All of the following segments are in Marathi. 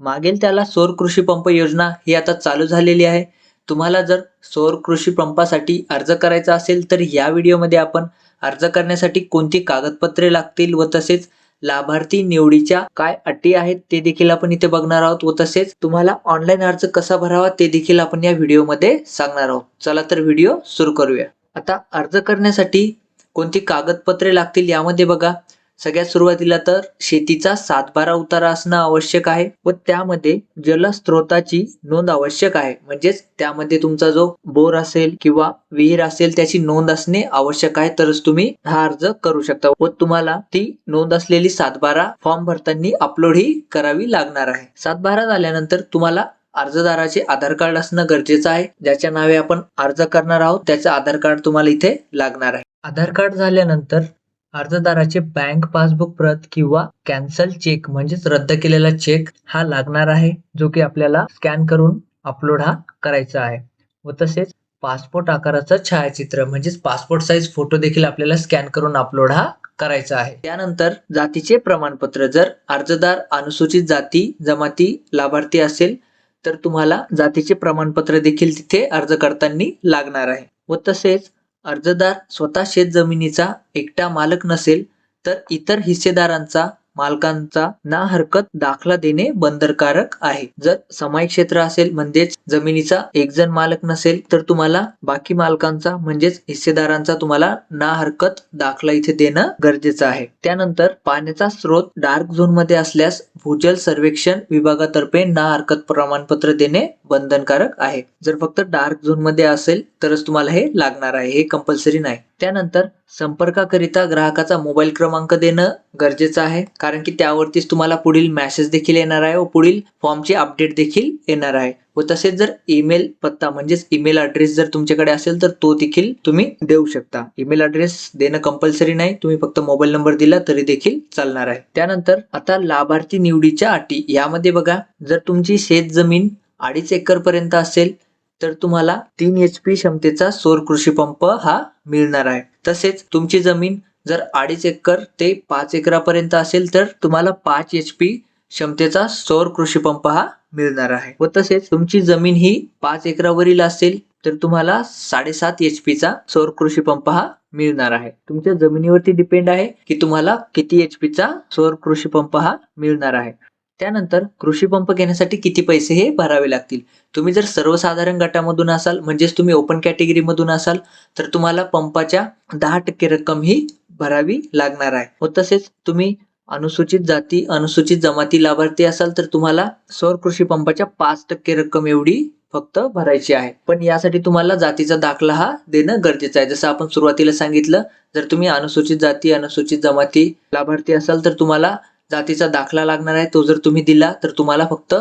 मागेल त्याला सौर कृषी पंप योजना ही आता चालू झालेली आहे. तुम्हाला जर सौर कृषी पंपासाठी अर्ज करायचा असेल तर या व्हिडिओमध्ये आपण अर्ज करण्यासाठी कोणती कागदपत्रे लागतील व तसेच लाभार्थी निवडीच्या काय अटी आहेत ते देखील आपण इथे बघणार आहोत व तसेच तुम्हाला ऑनलाईन अर्ज कसा भरावा ते देखील आपण या व्हिडिओमध्ये सांगणार आहोत. चला तर व्हिडिओ सुरू करूया. आता अर्ज करण्यासाठी कोणती कागदपत्रे लागतील यामध्ये बघा. सगळ्यात सुरुवातीला तर शेतीचा सातबारा उतारा असणं आवश्यक आहे व त्यामध्ये जलस्रोताची नोंद आवश्यक आहे. म्हणजेच त्यामध्ये तुमचा जो बोर असेल किंवा विहीर असेल त्याची नोंद असणे आवश्यक आहे. तरच तुम्ही हा अर्ज करू शकता व तुम्हाला ती नोंद असलेली सातबारा फॉर्म भरताना अपलोड ही करावी लागणार आहे. सातबारा झाल्यानंतर तुम्हाला अर्जदाराचे आधार कार्ड असणं गरजेचं आहे. ज्याच्या नावे आपण अर्ज करणार आहोत त्याचं आधार कार्ड तुम्हाला इथे लागणार आहे. आधार कार्ड झाल्यानंतर अर्जदाराचे बँक पासबुक प्रत किंवा कॅन्सल चेक म्हणजेच रद्द केलेला चेक हा लागणार आहे जो की आपल्याला स्कॅन करून अपलोड हा करायचा आहे. व तसेच पासपोर्ट आकाराचं छायाचित्र म्हणजेच पासपोर्ट साईज फोटो देखील आपल्याला स्कॅन करून अपलोड हा करायचा आहे. त्यानंतर जातीचे प्रमाणपत्र जर अर्जदार अनुसूचित जाती जमाती लाभार्थी असेल तर तुम्हाला जातीचे प्रमाणपत्र देखील तिथे अर्ज करताना लागणार आहे. व तसेच अर्जदार स्वतः शेतजमिनीचा एकटा मालक नसेल तर इतर हिस्सेदारांचा मालकांचा ना हरकत दाखला देणे बंधनकारक आहे. जर समाई क्षेत्र असेल म्हणजेच जमिनीचा एक जण मालक नसेल तर तुम्हाला बाकी मालकांचा म्हणजेच हिस्सेदारांचा तुम्हाला ना हरकत दाखला इथे देणं गरजेचं आहे. त्यानंतर पाण्याचा स्रोत डार्क झोनमध्ये असल्यास भूजल सर्वेक्षण विभागातर्फे ना हरकत प्रमाणपत्र देणे बंधनकारक आहे. जर फक्त डार्क झोनमध्ये असेल तरच तुम्हाला हे लागणार आहे. हे कंपल्सरी नाही. त्यानंतर संपर्काकरिता ग्राहकाचा मोबाईल क्रमांक देणं गरजेचं आहे. कारण की त्यावरतीच तुम्हाला पुढील मॅसेज देखील येणार आहे व पुढील फॉर्मची अपडेट देखील येणार आहे. व तसेच जर ईमेल पत्ता म्हणजेच ईमेल ऍड्रेस जर तुमच्याकडे असेल तर तो देखील तुम्ही देऊ शकता. ईमेल ऍड्रेस देणं कंपल्सरी नाही. तुम्ही फक्त मोबाईल नंबर दिला तरी देखील चालणार आहे. त्यानंतर आता लाभार्थी निवडीच्या अटी. यामध्ये बघा जर तुमची शेत जमीन अडीच एकर पर्यंत असेल तर तुम्हाला तीन एच पी क्षमतेचा सौर कृषी पंप हा मिळणार आहे. तसेच तुमची जमीन जर अडीच एकर ते पाच एकरापर्यंत असेल तर तुम्हाला पाच एच पी क्षमतेचा सौर कृषी पंप हा मिळणार आहे. व तसेच तुमची जमीन ही पाच एकरावरील असेल तर तुम्हाला साडेसात एच चा सौर कृषी पंप हा मिळणार आहे. तुमच्या जमिनीवरती डिपेंड आहे की तुम्हाला किती एच चा सौर कृषी पंप हा मिळणार आहे. त्यानंतर कृषी पंप घेण्यासाठी किती पैसे हे भरावे लागतील? तुम्ही जर सर्वसाधारण गटामधून असाल म्हणजेच तुम्ही ओपन कॅटेगरीमधून असाल तर तुम्हाला पंपाच्या दहा टक्के रक्कम ही भरावी लागणार आहे. व तसेच तुम्ही अनुसूचित जाती अनुसूचित जमाती लाभार्थी असाल तर तुम्हाला सौर कृषी पंपाच्या पाच टक्के रक्कम एवढी फक्त भरायची आहे. पण यासाठी तुम्हाला जातीचा दाखला हा देणं गरजेचं आहे. जसं आपण सुरुवातीला सांगितलं जर तुम्ही अनुसूचित जाती अनुसूचित जमाती लाभार्थी असाल तर तुम्हाला जातीचा दाखला लागणार आहे तो जर तुम्ही दिला तर तुम्हाला फक्त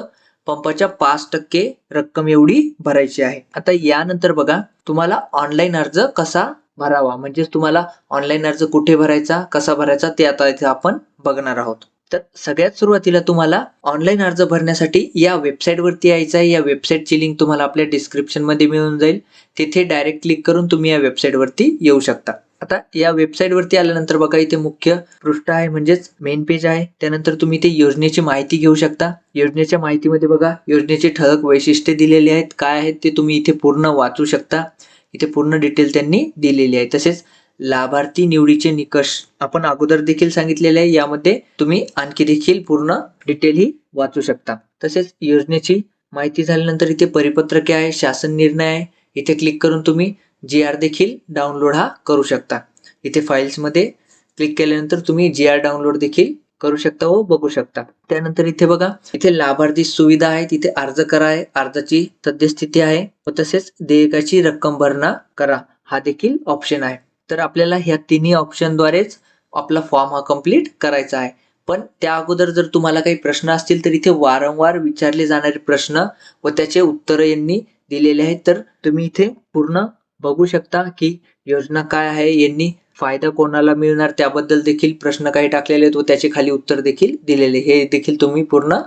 पंपाच्या पाच टक्के रक्कम एवढी भरायची आहे. आता यानंतर बघा तुम्हाला ऑनलाईन अर्ज कसा भरावा? म्हणजेच तुम्हाला ऑनलाईन अर्ज कुठे भरायचा कसा भरायचा ते आता इथे आपण बघणार आहोत. तर सगळ्यात सुरुवातीला तुम्हाला ऑनलाईन अर्ज भरण्यासाठी या वेबसाईटवरती यायचा यायचं आहे. या वेबसाईटची लिंक तुम्हाला आपल्या डिस्क्रिप्शनमध्ये मिळून जाईल. तिथे डायरेक्ट क्लिक करून तुम्ही या वेबसाईटवरती येऊ शकता. आता या वेबसाईटवरती आल्यानंतर बघा इथे मुख्य पृष्ठ आहे म्हणजेच मेन पेज आहे. त्यानंतर तुम्ही इथे योजनेची माहिती घेऊ शकता. योजनेच्या माहितीमध्ये बघा योजनेचे ठळक वैशिष्ट्ये दिलेली आहेत. काय आहेत ते तुम्ही इथे पूर्ण वाचू शकता. इथे पूर्ण डिटेल त्यांनी दिलेली आहे. तसेच लाभार्थी निवडीचे निकष आपण अगोदर देखील सांगितलेले आहे. यामध्ये तुम्ही आणखी देखील पूर्ण डिटेल ही वाचू शकता. तसेच योजनेची माहिती झाल्यानंतर इथे परिपत्रके आहे शासन निर्णय आहे. इथे क्लिक करून तुम्ही जी आर देखील डाउनलोड हा करू शकता. इथे फाईल्समध्ये क्लिक केल्यानंतर तुम्ही जी आर डाउनलोड देखील करू शकता व बघू शकता. त्यानंतर इथे बघा इथे लाभार्थी सुविधा आहे तिथे अर्ज करा आहे अर्जाची सद्यस्थिती आहे व तसेच देयकाची रक्कम भरणा करा हा देखील ऑप्शन आहे. तर आपल्याला ह्या तिन्ही ऑप्शनद्वारेच आपला फॉर्म हा कंप्लीट करायचा आहे. पण त्या अगोदर जर तुम्हाला काही प्रश्न असतील तर इथे वारंवार विचारले जाणारे प्रश्न व त्याचे उत्तर यांनी दिलेले आहेत तर तुम्ही इथे पूर्ण बघू शकता की योजना काय आहे यांनी फायदा कोणाला मिळणार त्याबद्दल देखील प्रश्न काही टाकलेले आहेत व त्याचे खाली उत्तर देखील दिलेले हे देखील तुम्ही पूर्ण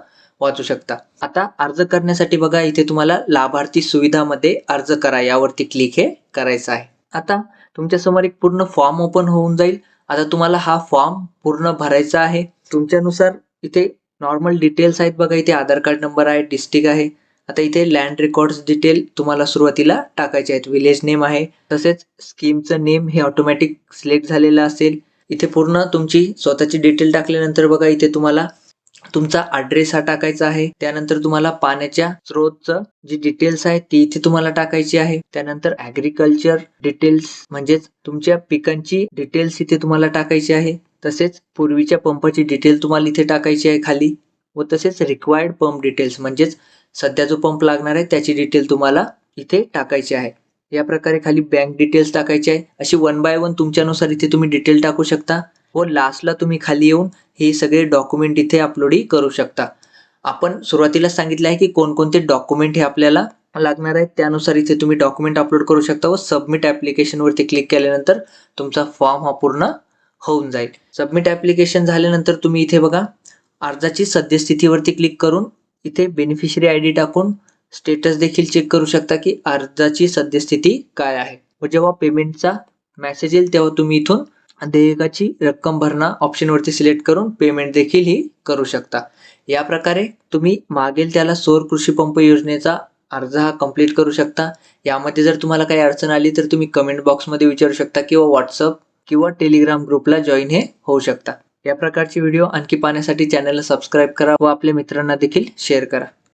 वाचू शकता. आता अर्ज करण्यासाठी बघा इथे तुम्हाला लाभार्थी सुविधामध्ये अर्ज करा. यावरती क्लिक हे करायचं आहे. आता तुमच्यासमोर एक पूर्ण फॉर्म ओपन होऊन जाईल. आता तुम्हाला हा फॉर्म पूर्ण भरायचा आहे. तुमच्यानुसार इथे नॉर्मल डिटेल्स आहेत बघा. इथे आधार कार्ड नंबर आहे डिस्ट्रिक्ट आहे. आता इथे लँड रेकॉर्ड्स डिटेल तुम्हाला सुरुवातीला टाकायचे आहेत. विलेज नेम आहे तसेच स्कीमचं नेम हे ऑटोमॅटिक सिलेक्ट झालेलं असेल. इथे पूर्ण तुमची स्वतःची डिटेल टाकल्यानंतर बघा इथे तुम्हाला तुमचा ॲड्रेस हा टाकायचा आहे. त्यानंतर तुम्हाला पाण्याच्या स्रोतचं जी डिटेल्स आहे ती इथे तुम्हाला टाकायची आहे. त्यानंतर ॲग्रिकल्चर डिटेल्स म्हणजेच तुमच्या पिकांची डिटेल्स इथे तुम्हाला टाकायची आहे. तसेच पूर्वीच्या पंपाची डिटेल तुम्हाला इथे टाकायची आहे खाली. व तसेच रिक्वायर्ड पंप डिटेल्स म्हणजेच सध्या जो पंप लागणार आहे त्याची डिटेल तुम्हाला इथे टाकायची आहे. या प्रकारे खाली बँक डिटेल्स टाकायची आहे. अशी वन बाय वन तुमच्यानुसार इथे तुम्ही डिटेल टाकू शकता. व लास्टला तुम्ही खाली येऊन हे सगळे डॉक्युमेंट इथे अपलोडही करू शकता. आपण सुरुवातीला सांगितलं आहे की कोणकोणते डॉक्युमेंट हे आपल्याला लागणार आहेत त्यानुसार इथे तुम्ही डॉक्युमेंट अपलोड करू शकता व सबमिट ॲप्लिकेशनवरती क्लिक केल्यानंतर तुमचा फॉर्म हा पूर्ण होऊन जाईल. सबमिट ॲप्लिकेशन झाल्यानंतर तुम्ही इथे बघा अर्जाची सद्यस्थितीवरती क्लिक करून इथे बेनिफिशरी आय डी टाकून स्टेटस देखील चेक करू शकता की अर्जाची सद्यस्थिती काय आहे. व जेव्हा पेमेंटचा मेसेज येईल तेव्हा तुम्ही इथून देयकाची रक्कम भरणा ऑप्शनवरती सिलेक्ट करून पेमेंट देखील ही करू शकता. या प्रकारे तुम्ही मागेल त्याला सौर कृषी पंप योजनेचा अर्ज हा कंप्लीट करू शकता. यामध्ये जर तुम्हाला काही अडचण आली तर तुम्ही कमेंट बॉक्समध्ये विचारू शकता किंवा व्हॉट्सअप किंवा टेलिग्राम ग्रुपला जॉईन हे होऊ शकता. या प्रकारचे व्हिडिओ आणखी पाहण्यासाठी चॅनलला सबस्क्राईब करा व आपल्या मित्रांना देखील शेअर करा.